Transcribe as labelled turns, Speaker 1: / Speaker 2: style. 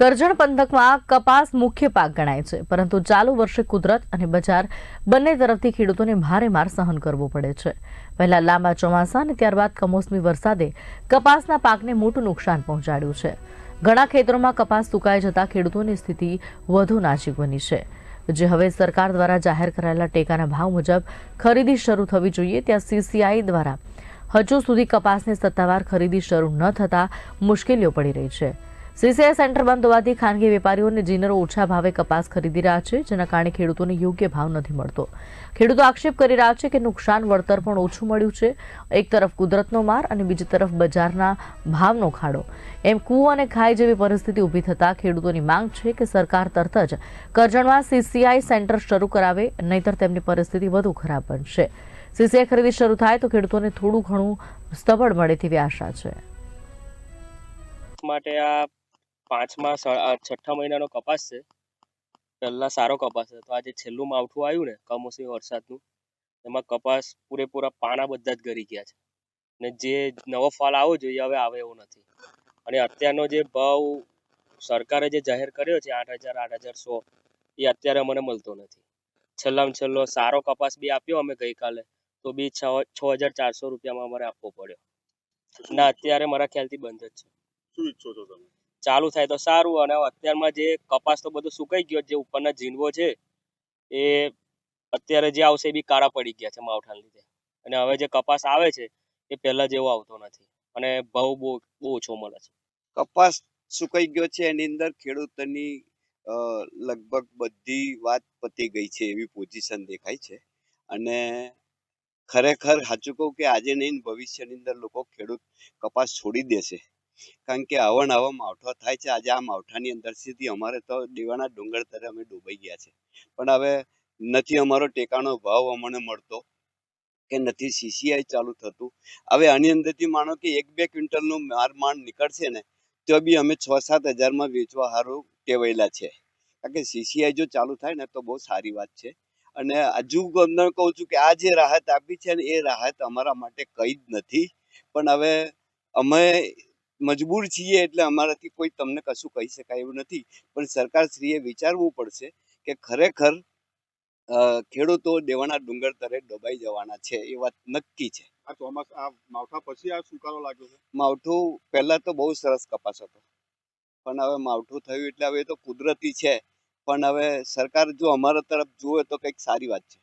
Speaker 1: કરજણ પંથકમાં કપાસ મુખ્ય પાક ગણાય છે, પરંતુ ચાલુ વર્ષે કુદરત અને બજાર બંને તરફથી ખેડૂતોને ભારે માર સહન કરવો પડે છે. પહેલા લાંબા ચોમાસા અને ત્યારબાદ કમોસમી વરસાદે કપાસના પાકને મોટું નુકસાન પહોંચાડ્યું છે. ઘણા ખેતરોમાં કપાસ સુકાઈ જતા ખેડૂતોની સ્થિતિ વધુ નાજુક બની છે. જે હવે સરકાર દ્વારા જાહેર કરાયેલા ટેકાના ભાવ મુજબ ખરીદી શરૂ થવી જોઈએ, ત્યાં સીસીઆઈ દ્વારા હજુ સુધી કપાસની સત્તાવાર ખરીદી શરૂ ન થતા મુશ્કેલીઓ પડી રહી છે. સીસીઆઈ સેન્ટર બંધ હોવાથી ખાનગી વેપારીઓને જીનરો ઓછા ભાવે કપાસ ખરીદી રહ્યા છે, જેના કારણે ખેડૂતોને યોગ્ય ભાવ નથી મળતો. ખેડૂતો આક્ષેપ કરી રહ્યા છે કે નુકસાન વળતર પણ ઓછું મળ્યું છે. એક તરફ કુદરતનો માર અને બીજી તરફ બજારના ભાવનો ખાડો. એમ કૂવો અને ખાઈ જેવી પરિસ્થિતિ ઊભી થતા ખેડૂતોની માંગ છે કે સરકાર તરત જ કરજણમાં સીસીઆઈ સેન્ટર શરૂ કરાવે, નહીંતર તેમની પરિસ્થિતિ વધુ ખરાબ બનશે. સીસીઆઈ ખરીદી શરૂ થાય તો ખેડૂતોને થોડું ઘણું સ્તબળ મળે તેવી આશા છે.
Speaker 2: માટે આ પાંચમા છઠ્ઠા મહિનાનો કપાસ છે. પહેલાં સારો કપાસ છે તો આજે છેલ્લું માવઠું આવ્યું ને, કમોસમી વરસાદનું, એમાં કપાસ પૂરેપૂરા પાના બધા જ ગરી ગયા છે. ને જે નવો ફાલ આવવો જોઈએ, હવે આવે એવો નથી. અને અત્યારનો જે ભાવ સરકારે જે જાહેર કર્યો છે, આઠ હજાર આઠ હજાર સો, એ અત્યારે મને મળતો નથી. છેલ્લામાં છેલ્લો સારો કપાસ બી આપ્યો અમે ગઈકાલે, તો બી છ છ હજાર ચારસો રૂપિયામાં અમારે આપવો પડ્યો. ના, અત્યારે મારા ખ્યાલથી બંધ જ છે.
Speaker 3: શું ઈચ્છો છો તમે?
Speaker 2: ચાલુ થાય તો સારું અને અત્યારમાં જે કપાસ તો બધો સુકાઈ ગયો જે ઉપરના ઝીંડવો છે, એ અત્યારે જે આવશે એ બી કાળા પડી ગયા છે માવઠાને લીધે. અને હવે જે કપાસ આવે છે, એ પહેલા જેવો આવતો નથી. અને ભાવ બહુ બહુ ઓછો મળે છે.
Speaker 4: કપાસ સુકાઈ ગયો છે, એની અંદર ખેડૂતની લગભગ બધી વાત પતી ગઈ છે, એવી પોઝિશન દેખાય છે. અને ખરેખર સાચું કહું કે આજે નહીં, ભવિષ્યની અંદર લોકો ખેડૂત કપાસ છોડી દેશે. કારણ કે આવન આવો માવઠો થાય છે. આજે આ માવઠાની અંદર સીધી અમારે તો દીવાના ડુંગર તરે અમે ડૂબાઈ ગયા છે. પણ હવે નથી અમારો ટેકાનો ભાવ અમને મળતો કે નથી. સીસીઆઈ ચાલુ થતું. હવે આની અંદરથી માનો કે એક બે ક્વિન્ટલનું માર માંડ નીકળશે ને, તો બી અમે છ સાત હજારમાં વેચવા સારું ટેવાયેલા છે. કારણ કે સીસીઆઈ જો ચાલુ થાય ને, તો બહુ સારી વાત છે. અને હજુ અમને કહું છું કે આ જે રાહત આપી છે ને, એ રાહત અમારા માટે કંઈ જ નથી. પણ હવે અમે મજબૂર છીએ એટલે અમારાથી કોઈ તમને કશું કહી શકાય એવું નથી. પણ સરકારશ્રીએ વિચારવું પડશે કે ખરેખર ખેડૂતો દેવાના ડુંગર તરે ડબાઈ જવાના છે એ વાત નક્કી છે.
Speaker 3: આ ચોમાસ આ માવઠા પછી આ સુકારો લાગ્યો છે?
Speaker 4: માવઠું પહેલા તો બહુ સરસ કપાસ હતો. પણ હવે માવઠું થયું એટલે હવે તો કુદરતી છે. પણ હવે સરકાર જો અમારા તરફ જુએ તો કંઈક સારી વાત છે.